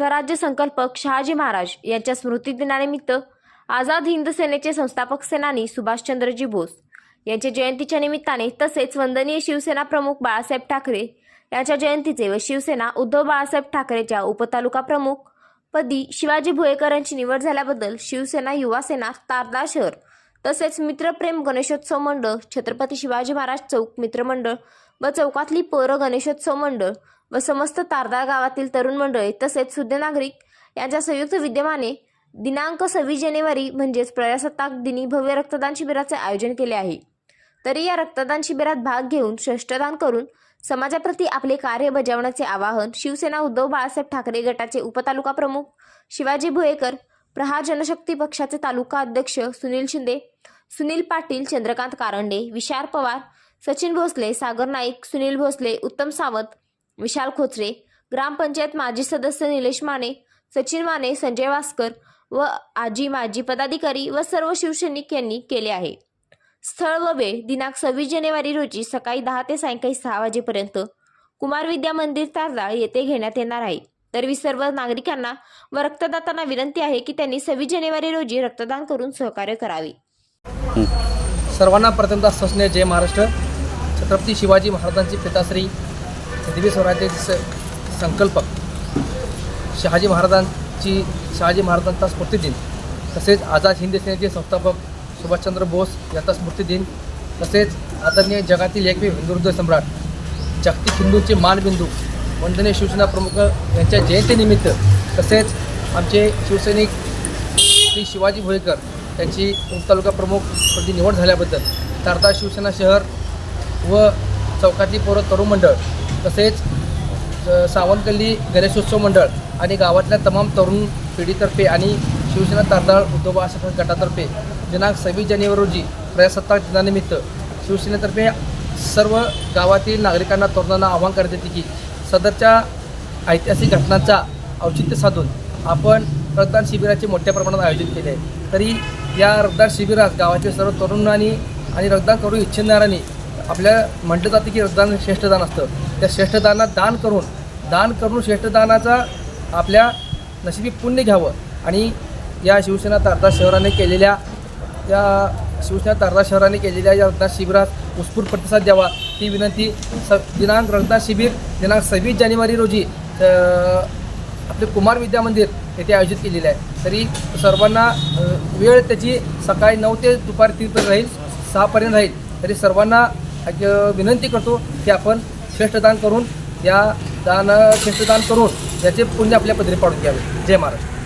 स्वराज्य संकल्पक शहाजी महाराज यांच्या स्मृतिदिनानिमित्त आझाद हिंद सेनेचे संस्थापक सेनानी सुभाषचंद्रजी बोस यांच्या जयंतीच्या निमित्ताने तसेच वंदनीय शिवसेना प्रमुख बाळासाहेब ठाकरे यांच्या जयंतीचे व शिवसेना उद्धव बाळासाहेब ठाकरेच्या उपतालुका प्रमुख पदी शिवाजी भोयेकर यांची निवड झाल्याबद्दल शिवसेना युवा सेना तारदा शहर तसेच मित्रप्रेम गणेशोत्सव मंडळ छत्रपती शिवाजी महाराज चौक मित्रमंडळ व चौकातली पोरं गणेशोत्सव मंडळ व समस्त तारदार गावातील तरुण मंडळी तसेच शुद्ध नागरिक यांच्या संयुक्त विद्यमाने दिनांक सव्वीस जानेवारी म्हणजेच प्रजासत्ताक दिनी भव्य रक्तदान शिबिराचे आयोजन केले आहे. तरी या रक्तदान शिबिरात भाग घेऊन श्रेष्ठदान करून समाजाप्रती आपले कार्य बजावण्याचे आवाहन शिवसेना उद्धव बाळासाहेब ठाकरे गटाचे उपतालुका प्रमुख शिवाजी भुयेकर प्रहार जनशक्ती पक्षाचे तालुका अध्यक्ष सुनील शिंदे सुनील पाटील चंद्रकांत कारंडे विशाल पवार सचिन भोसले सागर नाईक सुनील भोसले उत्तम सावंत विशाल खोचरे ग्रामपंचायत माजी सदस्य निलेश माने सचिन माने संजय वास्कर व आजी माजी पदाधिकारी व सर्व शिवसैनिक यांनी केले आहे. स्थळ व वेळ दिनांक सव्वीस जानेवारी रोजी सकाळी दहा ते सायंकाळी सहा वाजेपर्यंत कुमार विद्या मंदिर तारदाळ येथे घेण्यात येणार आहे. तर सर्व नागरिकांना व रक्तदातांना विनंती आहे की त्यांनी सव्वीस जानेवारी रोजी रक्तदान करून सहकार्य करावे. सर्वांना प्रथमतः सस्ने जय महाराष्ट्र. छत्रपती शिवाजी महाराजांची पिताश्री पृथ्वी स्वराज्याचे स संकल्पक शहाजी महाराजांची शहाजी महाराजांचा स्मृतिदिन तसेच आझाद हिंद सेनेचे संस्थापक सुभाषचंद्र बोस यांचा स्मृतिदिन तसेच आदरणीय जगातील एकमेव हिंदुहृदय सम्राट जागतिक हिंदूंचे मानबिंदू वंदने शिवसेना प्रमुख यांच्या जयंतीनिमित्त. तसेच आमचे शिवसैनिक श्री शिवाजी भोईकर यांची तालुका प्रमुख पदी निवड झाल्याबद्दल. तारदार शिवसेना शहर व चौकातली पोरं तरुण मंडळ तसेच अ, सावंतकल्ली गणेशोत्सव मंडळ आणि गावातल्या तमाम तरुण पिढीतर्फे आणि शिवसेना तारदाळ उद्धव बाळासाहेब गटातर्फे दिनांक सव्वीस जानेवारी रोजी प्रजासत्ताक दिनानिमित्त शिवसेनेतर्फे सर्व गावातील नागरिकांना तरुणांना आवाहन करण्यात येते की सदरच्या ऐतिहासिक घटनांचा औचित्य साधून आपण रक्तदान शिबिराचे मोठ्या प्रमाणात आयोजन केले आहे. तरी या रक्तदान शिबिरात गावातील सर्व तरुणांनी आणि रक्तदान करू इच्छिणाऱ्यांनी आपल्या म्हटलं जातं की रक्तदान श्रेष्ठदान असतं. त्या श्रेष्ठदानात दान करून दान करून श्रेष्ठदानाचा आपल्या नशिबी पुण्य घ्यावं. आणि या शिवसेना तारदा शहराने केलेल्या या शिवसेना तारदा शहराने केलेल्या या रक्तदान शिबिरात उत्स्फूर्त प्रतिसाद द्यावा. ती विनंती स दिनांक रक्तदान शिबिर दिनांक सव्वीस जानेवारी रोजी आपले कुमार विद्या मंदिर येथे आयोजित केलेलं आहे. तरी सर्वांना वेळ त्याची सकाळी नऊ ते दुपारी तीनपर्यंत राहील सहापर्यंत राहील. तरी सर्वांना विनंती करतो की आपण श्रेष्ठदान करून या दान श्रेष्ठदान करून याचे पुण्य आपल्या पदरी पाडून घ्यावे. जय महाराष्ट्र.